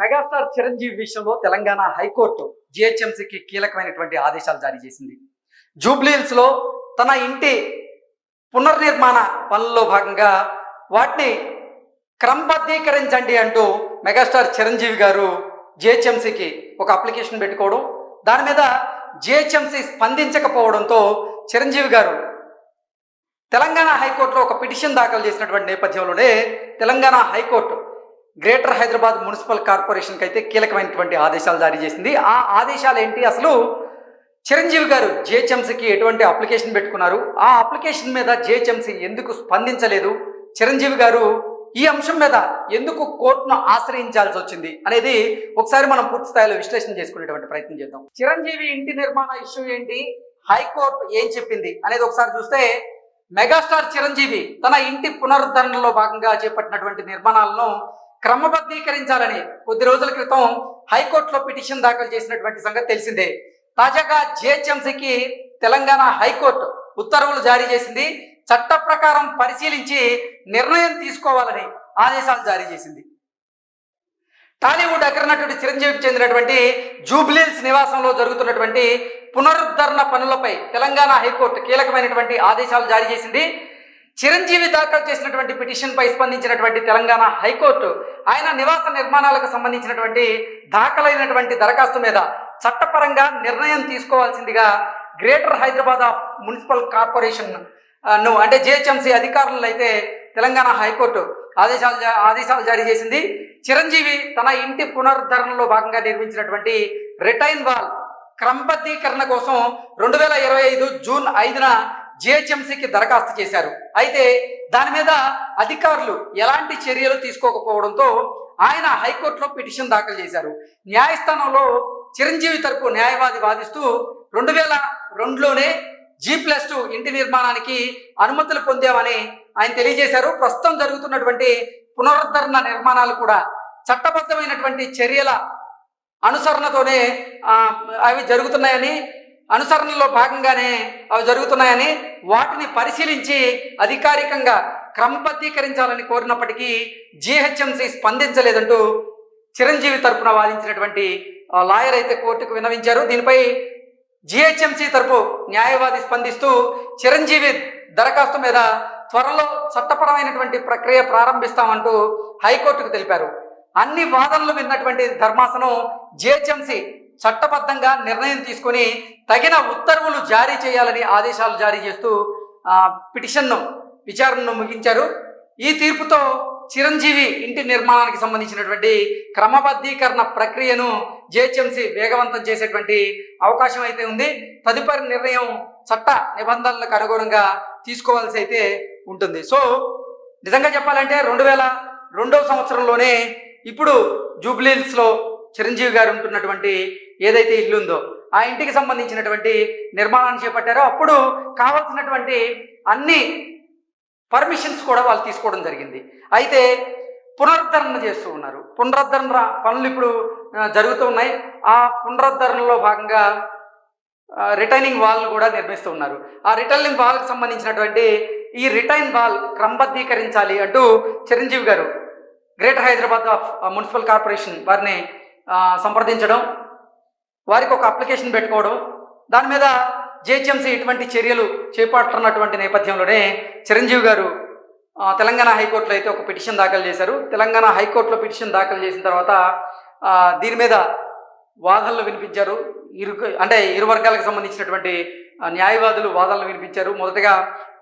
Megastar Chiranjeevi విషయంలో Telangana high court జిహెచ్ఎంసీకి కీలకమైనటువంటి ఆదేశాలు జారీ చేసింది. జూబ్లీహిల్స్లో తన ఇంటి పునర్నిర్మాణ పనుల్లో భాగంగా వాటిని క్రమబద్ధీకరించండి అంటూ మెగాస్టార్ చిరంజీవి గారు జిహెచ్ఎంసీకి ఒక అప్లికేషన్ పెట్టుకోవడం దాని మీద జిహెచ్ఎంసీ స్పందించకపోవడంతో చిరంజీవి గారు తెలంగాణ హైకోర్టులో ఒక పిటిషన్ దాఖలు చేసినటువంటి నేపథ్యంలోనే Telangana high court greater Hyderabad municipal కార్పొరేషన్కి అయితే కీలకమైనటువంటి ఆదేశాలు జారీ చేసింది. ఆ ఆదేశాలు ఏంటి? అసలు చిరంజీవి గారు జిహెచ్ఎంసీకి ఎటువంటి అప్లికేషన్ పెట్టుకున్నారు? ఆ అప్లికేషన్ మీద జిహెచ్ఎంసీ ఎందుకు స్పందించలేదు? చిరంజీవి గారు ఈ అంశం మీద ఎందుకు కోర్టును ఆశ్రయించాల్సి వచ్చింది? అనేది ఒకసారి మనం పూర్తి స్థాయిలో విశ్లేషణ చేసుకునేటువంటి ప్రయత్నం చేద్దాం. చిరంజీవి ఇంటి నిర్మాణ ఇష్యూ ఏంటి? హైకోర్టు ఏం చెప్పింది? అనేది ఒకసారి చూస్తే మెగాస్టార్ చిరంజీవి తన ఇంటి పునరుద్ధరణలో భాగంగా చేపట్టినటువంటి నిర్మాణాలను క్రమబద్ధీకరించాలని కొద్ది రోజుల క్రితం హైకోర్టులో పిటిషన్ దాఖలు చేసినటువంటి సంగతి తెలిసిందే. తాజాగా జిహెచ్ఎంసీకి తెలంగాణ హైకోర్టు ఉత్తర్వులు జారీ చేసింది. చట్ట ప్రకారం పరిశీలించి నిర్ణయం తీసుకోవాలని ఆదేశాలు జారీ చేసింది. టాలీవుడ్ అగ్రనటుడు చిరంజీవికి చెందినటువంటి జూబ్లీల్స్ నివాసంలో జరుగుతున్నటువంటి పునరుద్ధరణ పనులపై తెలంగాణ హైకోర్టు కీలకమైనటువంటి ఆదేశాలు జారీ చేసింది. చిరంజీవి దాఖలు చేసినటువంటి పిటిషన్పై స్పందించినటువంటి తెలంగాణ హైకోర్టు ఆయన నివాస నిర్మాణాలకు సంబంధించినటువంటి దాఖలైనటువంటి దరఖాస్తు మీద చట్టపరంగా నిర్ణయం తీసుకోవాల్సిందిగా గ్రేటర్ హైదరాబాద్ ఆఫ్ మున్సిపల్ కార్పొరేషన్ను అంటే జిహెచ్ఎంసీ అధికారులు అయితే తెలంగాణ హైకోర్టు ఆదేశాలు జా- ఆదేశాలు జారీ చేసింది. చిరంజీవి తన ఇంటి పునరుద్ధరణలో భాగంగా నిర్మించినటువంటి రిటైన్ వాల్ క్రమబద్ధీకరణ కోసం రెండు వేల ఇరవై ఐదు జూన్ ఐదున జిహెచ్ఎంసీకి దరఖాస్తు చేశారు. అయితే దాని మీద అధికారులు ఎలాంటి చర్యలు తీసుకోకపోవడంతో ఆయన హైకోర్టులో పిటిషన్ దాఖలు చేశారు. న్యాయస్థానంలో చిరంజీవి తరపు న్యాయవాది వాదిస్తూ రెండు వేల రెండులోనే జీ ప్లస్ టూ ఇంటి నిర్మాణానికి అనుమతులు పొందామని ఆయన తెలియజేశారు. ప్రస్తుతం జరుగుతున్నటువంటి పునరుద్ధరణ నిర్మాణాలు కూడా చట్టబద్ధమైనటువంటి చర్యల అనుసరణతోనే అవి జరుగుతున్నాయని అనుసరణలో భాగంగానే అవి జరుగుతున్నాయని వాటిని పరిశీలించి అధికారికంగా క్రమబద్ధీకరించాలని కోరినప్పటికీ జిహెచ్ఎంసి స్పందించలేదంటూ చిరంజీవి తరపున వాదించినటువంటి లాయర్ అయితే కోర్టుకు విన్నవించారు. దీనిపై జిహెచ్ఎంసి తరపు న్యాయవాది స్పందిస్తూ చిరంజీవి దరఖాస్తు మీద త్వరలో చట్టపరమైనటువంటి ప్రక్రియ ప్రారంభిస్తామంటూ హైకోర్టుకు తెలిపారు. అన్ని వాదనలు విన్నటువంటి ధర్మాసనం జిహెచ్ఎంసి చట్టబద్ధంగా నిర్ణయం తీసుకొని తగిన ఉత్తర్వులు జారీ చేయాలని ఆదేశాలు జారీ చేస్తూ పిటిషన్ను విచారణను ముగించారు. ఈ తీర్పుతో చిరంజీవి ఇంటి నిర్మాణానికి సంబంధించినటువంటి క్రమబద్ధీకరణ ప్రక్రియను జిహెచ్ఎంసీ వేగవంతం చేసేటువంటి అవకాశం అయితే ఉంది. తదుపరి నిర్ణయం చట్ట నిబంధనలకు అనుగుణంగా తీసుకోవాల్సి అయితే ఉంటుంది. సో నిజంగా చెప్పాలంటే రెండు వేల రెండవ సంవత్సరంలోనే ఇప్పుడు జూబ్లీహిల్స్లో చిరంజీవి గారు ఉంటున్నటువంటి ఏదైతే ఇల్లు ఉందో ఆ ఇంటికి సంబంధించినటువంటి నిర్మాణాన్ని చేపట్టారో అప్పుడు కావాల్సినటువంటి అన్ని పర్మిషన్స్ కూడా వాళ్ళు తీసుకోవడం జరిగింది. అయితే పునరుద్ధరణ చేస్తూ ఉన్నారు. పునరుద్ధరణ పనులు ఇప్పుడు జరుగుతూ ఉన్నాయి. ఆ పునరుద్ధరణలో భాగంగా రిటైనింగ్ వాల్ను కూడా నిర్మిస్తూ ఉన్నారు. ఆ రిటైనింగ్ వాల్కి సంబంధించినటువంటి ఈ రిటైన్ వాల్ క్రమబద్ధీకరించాలి అంటూ Chiranjeevi garu greater Hyderabad of municipal corporation వారిని సంప్రదించడం వారికి ఒక అప్లికేషన్ పెట్టుకోవడం దాని మీద జిహెచ్ఎంసీ ఇటువంటి చర్యలు చేపడుతున్నటువంటి నేపథ్యంలోనే చిరంజీవి గారు తెలంగాణ హైకోర్టులో అయితే ఒక పిటిషన్ దాఖలు చేశారు. తెలంగాణ హైకోర్టులో పిటిషన్ దాఖలు చేసిన తర్వాత దీని మీద వాదనలు వినిపించారు. ఇరు అంటే ఇరు వర్గాలకు సంబంధించినటువంటి న్యాయవాదులు వాదనలు వినిపించారు. మొదటగా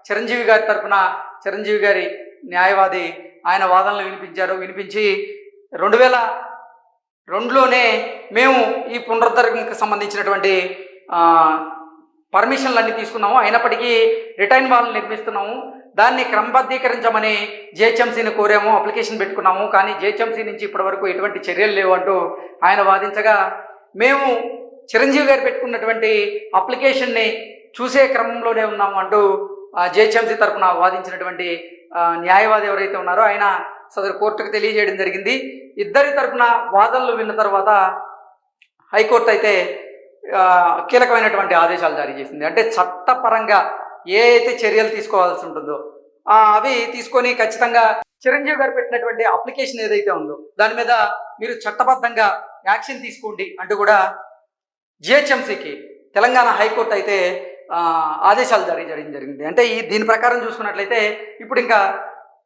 చిరంజీవి గారి తరఫున చిరంజీవి గారి న్యాయవాది ఆయన వాదనలు వినిపించారు. వినిపించి రెండు వేల రెండులోనే మేము ఈ పునరుద్ధరణకు సంబంధించినటువంటి పర్మిషన్లు అన్ని తీసుకున్నాము. అయినప్పటికీ రిటైన్ వాల్ నిర్మిస్తున్నాము. దాన్ని క్రమబద్ధీకరించమని జిహెచ్ఎంసీని కోరాము అప్లికేషన్ పెట్టుకున్నాము. కానీ జిహెచ్ఎంసీ నుంచి ఇప్పటివరకు ఎటువంటి చర్యలు లేవు అంటూ ఆయన వాదించగా మేము చిరంజీవి గారు పెట్టుకున్నటువంటి అప్లికేషన్ని చూసే క్రమంలోనే ఉన్నాము అంటూ జిహెచ్ఎంసీ తరఫున వాదించినటువంటి న్యాయవాది ఎవరైతే ఉన్నారో ఆయన సదరు కోర్టుకు తెలియజేయడం జరిగింది. ఇద్దరి తరపున వాదనలు విన్న తర్వాత హైకోర్టు అయితే కీలకమైనటువంటి ఆదేశాలు జారీ చేసింది. అంటే చట్టపరంగా ఏ అయితే చర్యలు తీసుకోవాల్సి ఉంటుందో అవి తీసుకొని ఖచ్చితంగా చిరంజీవి గారు పెట్టినటువంటి అప్లికేషన్ ఏదైతే ఉందో దాని మీద మీరు చట్టబద్ధంగా యాక్షన్ తీసుకోండి అంటూ కూడా జిహెచ్ఎంసీకి తెలంగాణ హైకోర్టు అయితే ఆదేశాలు జారీ చేయడం జరిగింది. అంటే ఈ దీని ప్రకారం చూసుకున్నట్లయితే ఇప్పుడు ఇంకా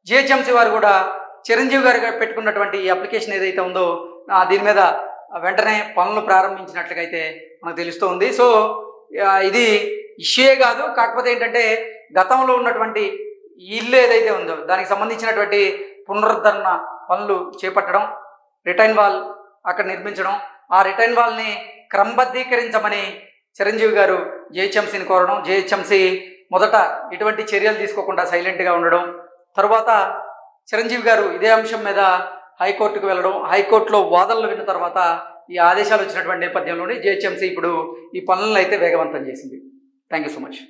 జిహెచ్ఎంసీ వారు కూడా చిరంజీవి గారు పెట్టుకున్నటువంటి ఈ అప్లికేషన్ ఏదైతే ఉందో దీని మీద వెంటనే పనులు ప్రారంభించినట్లుగా అయితే మనకు తెలుస్తోంది. సో ఇది ఇష్యూయే కాదు కాకపోతే ఏంటంటే గతంలో ఉన్నటువంటి ఇల్లు ఏదైతే ఉందో దానికి సంబంధించినటువంటి పునరుద్ధరణ పనులు చేపట్టడం రిటైన్ వాల్ అక్కడ నిర్మించడం ఆ రిటైన్ వాల్ని క్రమబద్ధీకరించమని చిరంజీవి గారు జేహెచ్ఎంసీని కోరడం జేహెచ్ఎంసీ మొదట ఎటువంటి చర్యలు తీసుకోకుండా సైలెంట్గా ఉండడం తర్వాత చిరంజీవి గారు ఇదే అంశం మీద హైకోర్టుకు వెళ్ళడం హైకోర్టులో వాదనలు విన్న తర్వాత ఈ ఆదేశాలు వచ్చినటువంటి నేపథ్యంలోనే జిహెచ్ఎంసీ ఇప్పుడు ఈ పనులను అయితే వేగవంతం చేసింది. Thank you so much